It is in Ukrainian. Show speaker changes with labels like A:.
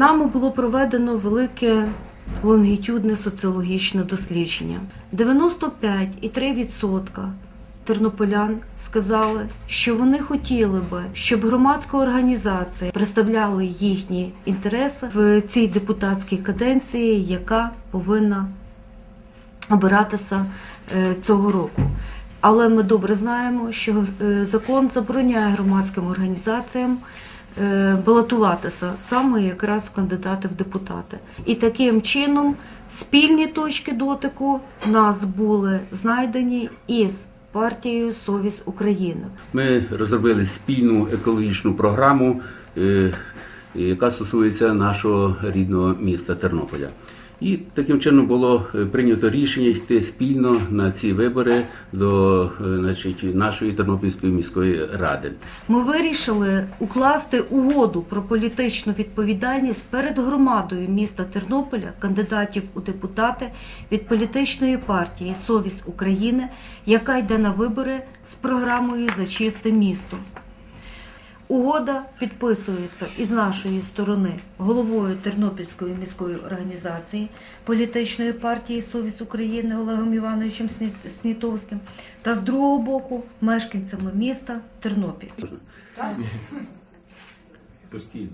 A: Нами було проведено велике лонгітюдне соціологічне дослідження. 95,3% тернополян сказали, що вони хотіли би, щоб громадська організація представляла їхні інтереси в цій депутатській каденції, яка повинна обиратися е, цього року. Але ми добре знаємо, що е, закон забороняє громадським організаціям е, балотуватися саме якраз кандидати в депутати. І таким чином спільні точки дотику в нас були знайдені із партією Совість України.
B: Ми розробили спільну екологічну програму, е, яка стосується нашого рідного міста Тернополя. І таким чином було е, прийнято рішення йти спільно на ці вибори до е, значить, нашої Тернопільської міської ради.
A: Ми вирішили укласти угоду про політичну відповідальність перед громадою міста Тернополя, кандидатів у депутати від політичної партії Совість України, яка йде на вибори з програмою за чисте місто. Угода підписується із нашої сторони головою Тернопільської міської організації політичної партії Совість України Олегом Івановичем Сні- Снітовським та з другого боку мешканцями міста Тернопіль.
B: Постійно.